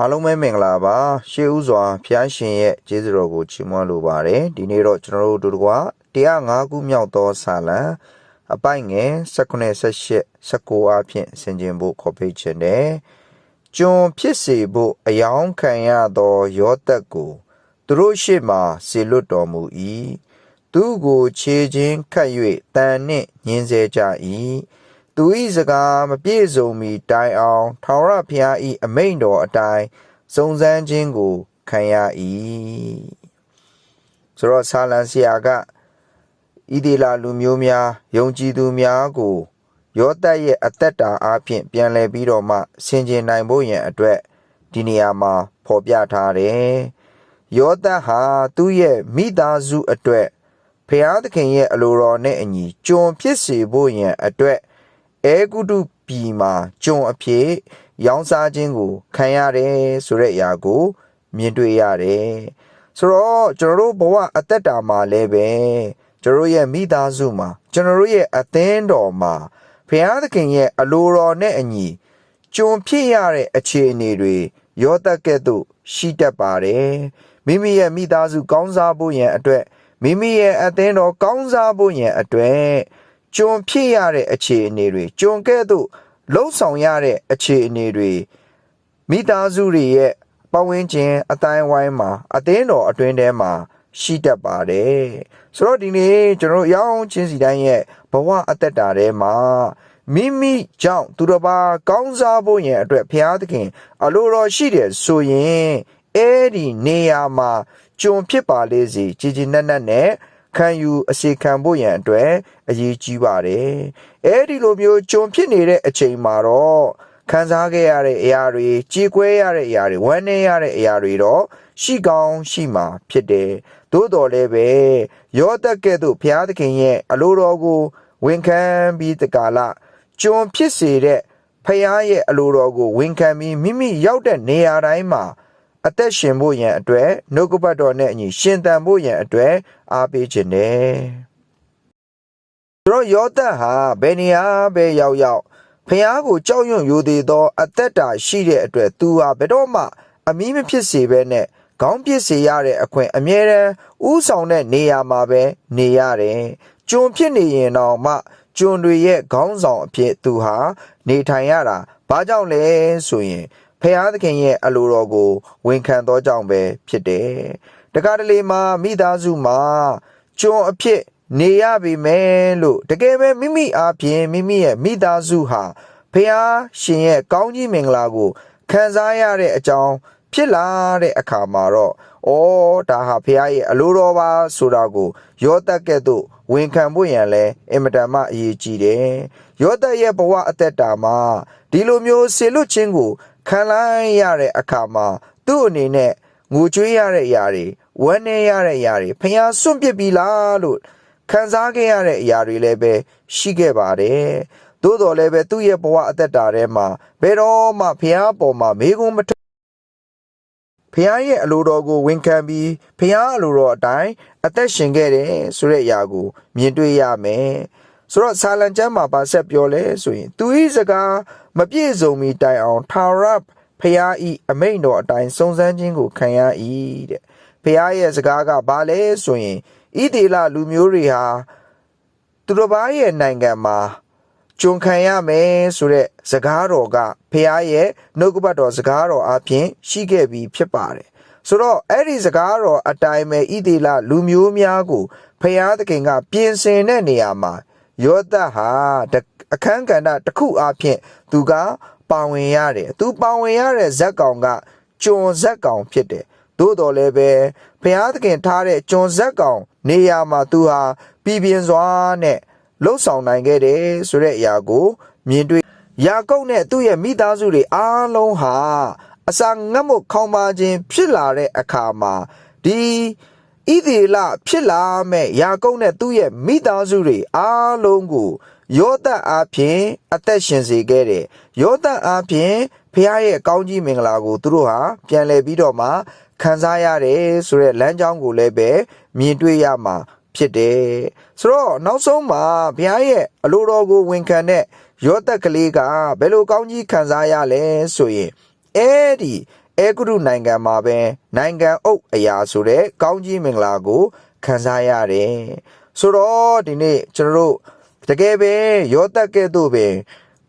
အားလုံးပဲမင်္ဂလာပါရှေးဥစွာဖျားရှင်ရဲ့ကျေးဇူးတော်ကိုချီးမွမ်းလိုပါတယ်ဒီနေ့တော့ကျွန်တော်တို့တို့က105ခုမြောက်သောဆာလံအပိုင်ငယ်19 18 19အဖြစ်ဆင်ခြင်ဖို့ခေါ်ပေးခြင်းတယ်ကျွန်ဖြစ်စေဖို့အယောင်ခံရသောယောသက်ကိုသူတို့ရှေ့မှဆေလွတ်တော်မူ၏သူကိုခြေချင်းခတ်၍တန်နှင့်ညင်းစေကြ၏ သူ၏စကားမပြည့်စုံမီတိုင်အောင်ထာဝရဘုရား၏အမိန့်တော်အတိုင်းစုံစမ်းခြင်းကိုခံရ၏ဆိုတော့ဆာလံဆရာကဣဒီလာလူမျိုးများယုံကြည်သူများကိုယောသတ်ရဲ့အသက်တာအပြင်ပြန်လည်ပြီးတော့မှဆင်ခြင်နိုင်ဖို့ရန်အတွက်ဒီနေရာမှာဖော်ပြထားတယ်ယောသတ်ဟာသူ့ရဲ့မိသားစုအတွက်ဖျားသခင်ရဲ့အလိုတော်နဲ့အညီကျွန်ဖြစ်စေဖို့ရန်အတွက် အဲဂုတုပြည်မှာကျွန်အဖြစ်ရောင်းစားခြင်းကိုခံရတယ်ဆိုတဲ့အရာကို မြင်တွေ့ရတယ်ဆိုတော့ကျွန်တော်တို့ဘဝအသက်တာမှာလည်းပဲကျွန်တော်တို့ရဲ့မိသားစုမှာကျွန်တော်တို့ရဲ့အသင်းတော်မှာဘုရားသခင်ရဲ့အလိုတော်နဲ့အညီကျွန်ဖြစ်ရတဲ့အခြေအနေတွေရောတက်ကဲ့သို့ရှိတတ်ပါတယ်မိမိရဲ့မိသားစုကောင်းစားဖို့ရန်အတွက်မိမိရဲ့အသင်းတော်ကောင်းစားဖို့ရန်အတွက် ကျွန်ဖြစ်ရတဲ့အခြေအနေတွေကျွန်ကဲ့သို့လှုပ်ဆောင်ရတဲ့အခြေအနေတွေမိသားစုတွေရဲ့ပတ်ဝန်းကျင်အတိုင်းဝိုင်းမှာအသင်းတော်အတွင်းထဲမှာရှိတတ်ပါတယ်ဆိုတော့ဒီနေ့ကျွန်တော်တို့ရောင်းချင်းစီတိုင်းရဲ့ဘဝအသက်တာထဲမှာမိမိကြောင့်သူတစ်ပါးကောင်းစားဖို့ရန်အတွက်ဘုရားသခင် အလိုတော်ရှိတယ်ဆိုရင်အဲ့ဒီနေရာမှာကြုံဖြစ်ပါလေစီကြည်ကြည်နက်နက်နဲ့ ခံယူအစီခံဖို့ရန်အတွက်အရေးကြီးပါတယ်အဲ့ဒီလိုမျိုးကြုံဖြစ်နေတဲ့အချိန်မှာတော့ခံစားခဲ့ရတဲ့အရာတွေကြေကွဲရတဲ့အရာတွေဝမ်းနည်းရတဲ့အရာတွေတော့ရှိကောင်းရှိမှာဖြစ်တယ်။သို့တော်လည်းပဲရောတက်ကဲ့သို့ဘုရားသခင်ရဲ့အလိုတော်ကိုဝန်ခံပြီးတကာလကျွန်ဖြစ်စေတဲ့ဖခင်ရဲ့အလိုတော်ကိုဝန်ခံပြီးမိမိရောက်တဲ့နေရာတိုင်းမှာ အသက်ရှင်ဖို့ရန်အတွက်နှုတ်ကပတ်တော်နဲ့အညီရှင်သန်ဖို့ရန်အတွက်အားပေးခြင်းတယ်။ဆိုတော့ယောသတ်ဟာဘယ်နေရာပဲရောက်ရောက်ဖះကိုကြောက်ရွံ့ယိုသေးသော အသက်တာရှိတဲ့အတွက်သူဟာဘယ်တော့မှ အမီးမဖြစ်စေဘဲနဲ့ခေါင်းပစ်စေရတဲ့အခွင့်အမြဲတမ်းဥဆောင်တဲ့နေရာမှာပဲနေရတယ်။ကျွန်ဖြစ်နေရင်တော့မှကျွန်တွေရဲ့ခေါင်းဆောင်အဖြစ်သူဟာနေထိုင်ရတာဘာကြောင့်လဲဆိုရင် ဖះသခင်ရဲ့အလိုတော်ကိုဝန်ခံသောကြောင့်ပဲဖြစ်တယ်။တခါတလေမှာမိသားစုမှာကျွန်အဖြစ်နေရပြီမယ်လို့တကယ်ပဲမိမိအားဖြင့်မိမိရဲ့မိသားစုဟာဖះရှင်ရဲ့ကောင်းကြီးမင်္ဂလာကိုခံစားရတဲ့အကြောင်းဖြစ်လာတဲ့အခါမှာတော့ဩဒါဟာဖះရဲ့အလိုတော်ပါဆိုတာကိုယောသက်ကဲ့သို့ဝန်ခံဖို့ရန်လဲအင်မတန်မှအရေးကြီးတယ်ယောသက်ရဲ့ဘဝအသက်တာမှာဒီလိုမျိုးဆေလွတ်ခြင်းကို ခံလိုက်ရတဲ့အခါမှာသူ့အနေနဲ့ငိုကြွေးရတဲ့အရာတွေဝမ်းနည်းရတဲ့အရာတွေဖះစွန့်ပစ်ပြီလားလို့ခံစားခဲ့ရတဲ့အရာတွေလည်းပဲရှိခဲ့ပါတယ်။သို့တော်လည်းပဲသူ့ရဲ့ဘဝအသက်တာထဲမှာဘယ်တော့မှဖះပေါ်မှာမေကုံမထဖះရဲ့အလိုတော်ကိုဝန်ခံပြီးဖះအလိုတော်အတိုင်းအသက်ရှင်ခဲ့တယ်ဆိုတဲ့အရာကိုမြင်တွေ့ရမယ်။ ဆိုတော့ဆာလံကျမ်းမှာပါဆက်ပြောလဲဆိုရင် သူ၏စကားမပြည့်စုံမီတိုင်အောင်ထာဝရဖះ၏အမိန့်တော်အတိုင်းစုံစမ်းခြင်းကိုခံရ၏တဲ့။ဖះရဲ့စကားကဘာလဲဆိုရင်ဣသေလလူမျိုးတွေဟာသူတို့ဘာရဲ့နိုင်ငံမှာကျွန်ခံရမယ်ဆိုတဲ့စကားတော်ကဖះရဲ့နှုတ်ကပတ်တော်စကားတော်အပြင်ရှိခဲ့ပြီးဖြစ်ပါတယ်ဆိုတော့အဲ့ဒီစကားတော်အတိုင်းပဲဣသေလလူမျိုးများကိုဖះသခင်ကပြင်ဆင်တဲ့နေရာမှာ ယောသတ်ဟာအခန်းကဏ္ဍတစ်ခုအပြင်သူကပါဝင်ရတယ်သူပါဝင်ရတဲ့ဇက်ကောင်ကကျွန်ဇက်ကောင်ဖြစ်တယ်သို့တော်လည်းပဲဘုရားသခင်ထားတဲ့ကျွန်ဇက်ကောင်နေရာမှာသူဟာပြည်ပြင်းစွာနဲ့လှုပ်ဆောင်နိုင်ခဲ့တယ်ဆိုတဲ့အရာကိုမြင်တွေ့ယာကုပ်နဲ့သူ့ရဲ့မိသားစုတွေအားလုံးဟာအစာငတ်မှုခေါင်းပါခြင်းဖြစ်လာတဲ့အခါမှာဒီ ဣသေလဖြစ်လာမဲ့ယာကုပ်နဲ့သူ့ရဲ့မိသားစုတွေအားလုံးကိုယောသတ်အားဖြင့်အသက်ရှင်စေခဲ့တယ်ယောသတ်အားဖြင့်ဖခင်ရဲ့ကောင်းကြီးမင်္ဂလာကိုသူတို့ဟာပြန်လည်ပြီးတော့မှခံစားရတယ်ဆိုတဲ့လမ်းကြောင်းကိုလည်းပဲမြင်တွေ့ရမှာဖြစ်တယ်ဆိုတော့နောက်ဆုံးမှာဘုရားရဲ့အလိုတော်ကိုဝန်ခံတဲ့ယောသက်ကလေးကဘယ်လိုကောင်းကြီးခံစားရလဲဆိုရင်အဲ့ဒီဣ အဲဂုရုနိုင်ငံမှာပဲနိုင်ငံအုပ်အရာဆိုတဲ့ကောင်းကြီးမင်္ဂလာကိုခံစားရတယ်ဆိုတော့ဒီနေ့ကျွန်တော်တို့တကယ်ပဲရောတက်ကဲ့သို့ပဲ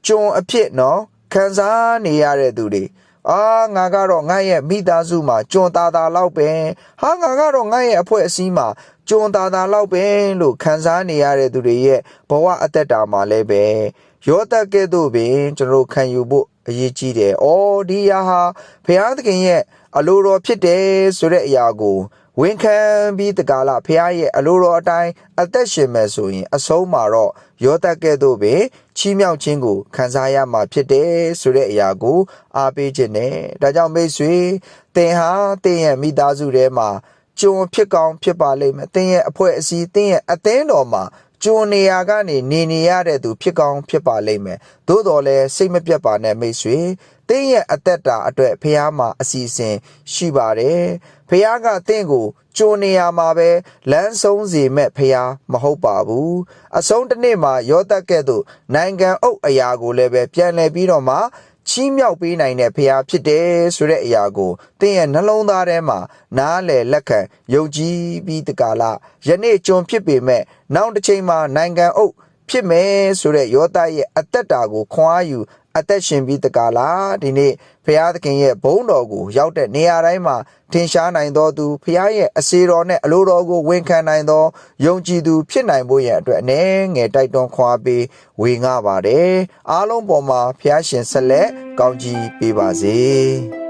ကျွန်အဖြစ်နော်ခံစားနေရတဲ့သူတွေအာငါကတော့ငါရဲ့မိသားစုမှာကျွန်သားသားလောက်ပဲဟာငါကတော့ငါရဲ့အဖွဲ့အစည်းမှာကျွန်သားသားလောက်ပဲလို့ခံစားနေရတဲ့သူတွေရဲ့ဘဝအသက်တာမှာလည်းပဲရောတက်ကဲ့သို့ပင်ကျွန်တော်တို့ခံယူဖို့ အရေးကြီးတယ်။အော်ဒီယာဟာဘုရားသခင်ရဲ့အလိုတော်ဖြစ်တယ်ဆိုတဲ့အရာကိုဝန်ခံပြီးတကားလားဖះရဲ့အလိုတော်အတိုင်းအသက်ရှင်မဲ့ဆိုရင် အဆုံးမှာတော့ရောတက်ကဲ့သို့ပင်ချီးမြှောက်ခြင်းကိုခံစားရမှာဖြစ်တယ်ဆိုတဲ့အရာကိုအားပေးခြင်းနဲ့ဒါကြောင့်မိတ်ဆွေသင်ဟာသင်ရဲ့မိသားစုထဲမှာကြုံဖြစ်ကောင်းဖြစ်ပါလိမ့်မယ်သင်ရဲ့အဖွဲ့အစည်းသင်ရဲ့အသင်းတော်မှာ ကြုံနေရာကနေနေနေရတဲ့သူဖြစ်ကောင်းဖြစ်ပါလိမ့်မယ်သို့တော်လည်းစိတ်မပြတ်ပါနဲ့မိတ်ဆွေသင်ရဲ့အသက်တာအတွက်ဖះမှာအစီအစဉ်ရှိပါတယ်ဖះကသင်ကိုကြုံနေရာမှာပဲလမ်းဆုံးစေမဲ့ဖះမဟုတ်ပါဘူးအဆုံးတစ်နေ့မှာရောတက်ကဲ့သို့နိုင်ငံအုပ်အရာကိုလည်းပဲပြန်လည်ပြီးတော့မှ ချီးမြှောက်ပေးနိုင်တဲ့ဖះဖြစ်တယ်ဆိုတဲ့အရာကိုသင်ရဲ့နှလုံးသားထဲမှာနားလည်လက်ခံယုံကြည်ပြီးတကလားယနေ့ကြုံဖြစ်ပေမဲ့နောက်တစ်ချိန်မှာနိုင်ငံအုပ်ဖြစ်မယ်ဆိုတဲ့ယောသရဲ့အသက်တာကိုခွန်အားယူ အသက်ရှင်ပြီးတကလားဒီနေ့ဖရာသခင်ရဲ့ဘုန်းတော်ကိုရောက်တဲ့နေရာတိုင်းမှာထင်ရှားနိုင်တော်သူဖရာရဲ့အစေတော်နဲ့အလိုတော်ကိုဝန်ခံနိုင်သောယုံကြည်သူဖြစ်နိုင်ဖို့ရန်အတွက်အနေငယ်တိုက်တွန်းခွာပေးဝေငှပါတယ်အားလုံးပေါ်မှာဖရာရှင်ဆက်လက်ကောင်းကြီးပေးပါစေ